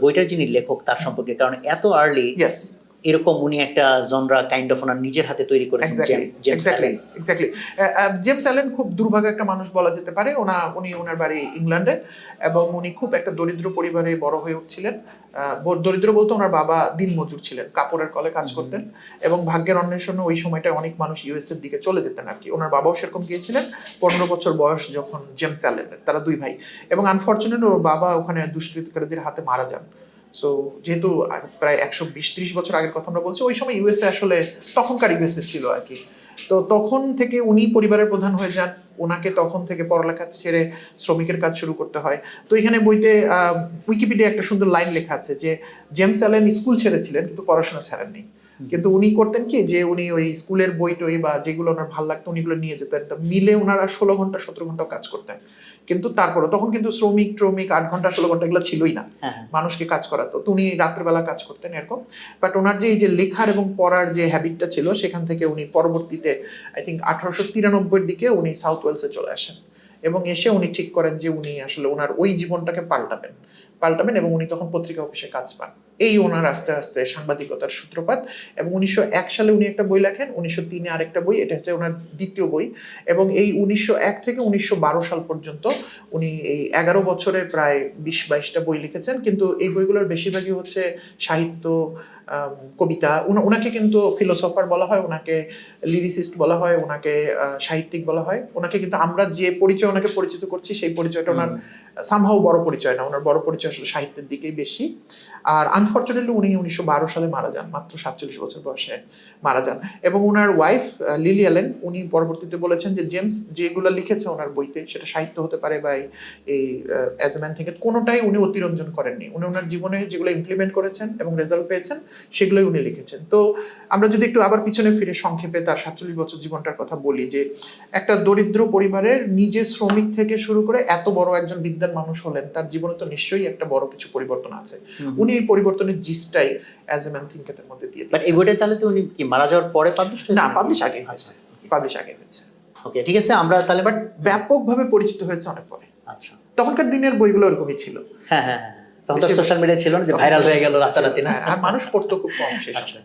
বইটার যিনি লেখক তার সম্পর্কে কারণ এত আর্লি এরকম উনি একটা জনরা কাইন্ড অফ ওনার নিজের হাতে তৈরি করেছেন এক্স্যাক্টলি এক্স্যাক্টলি। জেমস অ্যালেন খুব দুর্ভাগ্য একটা মানুষ বলা যেতে পারে। ওনা উনি ওনার বাড়ি ইংল্যান্ডে এবং উনি খুব একটা দরিদ্র পরিবারে বড় হয়ে উঠছিলেন। দরিদ্র বলতে ওনার বাবা দিনমজুর ছিলেন কাপড়ের কলে কাজ করতেন এবং ভাগ্যের অন্বেষণে ওই সময়টা অনেক মানুষ ইউএস এর দিকে চলে যেতেন আর কি। ওনার বাবাও সেরকম গিয়েছিলেন। পনেরো বছর বয়স যখন জেমস অ্যালেনের তারা দুই ভাই। এবং আনফর্চুনেট ওর বাবা ওখানে দুষ্কৃতকারীদের হাতে মারা যান। সো যেহেতু প্রায় একশো বিশ ত্রিশ বছর আগের কথা আমরা বলছি, ওই সময় ইউএসএ আসলে তখনকার ইউএসএ ছিল আর কি। তো তখন থেকে উনি পরিবারের প্রধান হয়ে যান, ওনাকে তখন থেকে পড়ালেখা ছেড়ে শ্রমিকের কাজ শুরু করতে হয়। তো এখানে বইতে উইকিপিডিয়া একটা সুন্দর লাইন লেখা আছে যে, জেমস অ্যালেন স্কুল ছেড়েছিলেন, কিন্তু পড়াশোনা ছাড়েননি। কিন্তু উনি করতেন কি যে উনি ওই স্কুলের বই টই বা যেগুলো ওনার ভালো লাগতো উনিগুলো নিয়ে যেতেন। তো মিলে ওনারা ষোলো ঘণ্টা সতেরো ঘণ্টা কাজ করতেন। কিন্তু তারপরে তখন কিন্তু শ্রমিক ট্রমিক আট ঘণ্টা ষোলো ঘণ্টা এগুলো ছিলই না। হ্যাঁ হ্যাঁ। মানুষকে কাজ করাতো। তো উনি রাত্রেবেলা কাজ করতেন এরকম। বাট ওনার যে এই যে লেখার এবং পড়ার যে হ্যাবিটটা ছিল সেখান থেকে উনি পরবর্তীতে আই থিঙ্ক আঠারোশো তিরানব্বইয়ের দিকে উনি সাউথ ওয়েলসে চলে আসেন। এবং এসে উনি ঠিক করেন যে উনি আসলে ওনার ওই জীবনটাকে পাল্টাবেন। পাল্টাবেন এবং উনি তখন পত্রিকা অফিসে কাজ পান। এই ওনার আস্তে আস্তে সাংবাদিকতার সূত্রপাত এবং উনিশশো এক সালে উনি একটা বই লেখেন উনিশশো তিনে আরেকটা বই এটা হচ্ছে ওনার দ্বিতীয় বই এবং এই উনিশশো এক থেকে উনিশশো বারো সাল পর্যন্ত উনি এই এগারো বছরে প্রায় বিশ বাইশটা বই লিখেছেন কিন্তু এই বইগুলোর বেশিরভাগই হচ্ছে সাহিত্য কবিতা ওনাকে কিন্তু ফিলোসফার বলা হয় ওনাকে লিরিসিস্ট বলা হয় ওনাকে সাহিত্যিক বলা হয় ওনাকে কিন্তু আমরা যে পরিচয় ওনাকে পরিচিত করছি সেই পরিচয়টা ওনার সামহাও বড় পরিচয় না ওনার বড় পরিচয় আসলে সাহিত্যের দিকেই বেশি। আর আনফর্চুনেটলি উনি উনিশশো বারো সালে মারা যান মাত্র সাতচল্লিশ বছর বয়সে মারা যান। এবং ওনার ওয়াইফ লিলি অ্যালেন উনি পরবর্তীতে বলেছেন যে জেমস যেগুলো লিখেছে ওনার বইতে সেটা সাহিত্য হতে পারে বা এই- অ্যাজ ম্যান থেকে কোনোটাই উনি অতিরঞ্জন করেননি। উনি ওনার জীবনে যেগুলো ইমপ্লিমেন্ট করেছেন এবং রেজাল্ট পেয়েছেন সেগুলোই উনি লিখেছেন। তো আমরা যদি একটু আবার পিছনে ফিরে সংক্ষেপে তার সাতচল্লিশ বছর জীবনটার কথা বলি যে একটা দরিদ্র পরিবারের নিজে শ্রমিক থেকে শুরু করে এত বড় একজন বিদ্যান মানুষ হলেন তার জীবনে তো নিশ্চয়ই একটা বড় কিছু পরিবর্তন আছে। উনি এই পরিবর্তনের জিসটাই অ্যাজ এ ম্যান থিঙ্কের মধ্যে দিয়ে বাট এই বইটা তাহলে তো উনি কি মারা যাওয়ার পরে পাবলিশ না পাবলিশ আগে হয়েছে। পাবলিশ আগে হয়েছে। ওকে ঠিক আছে আমরা তাহলে বাট ব্যাপকভাবে পরিচিত হয়েছে অনেক পরে। আচ্ছা। তখনকার দিনের বইগুলো এরকমই ছিল। হ্যাঁ হ্যাঁ হ্যাঁ তখন তো সোশ্যাল মিডিয়া ছিল না যে ভাইরাল হয়ে গেল রাতারাতি না? হ্যাঁ, আর মানুষ পড়তো খুব কম সে। আচ্ছা।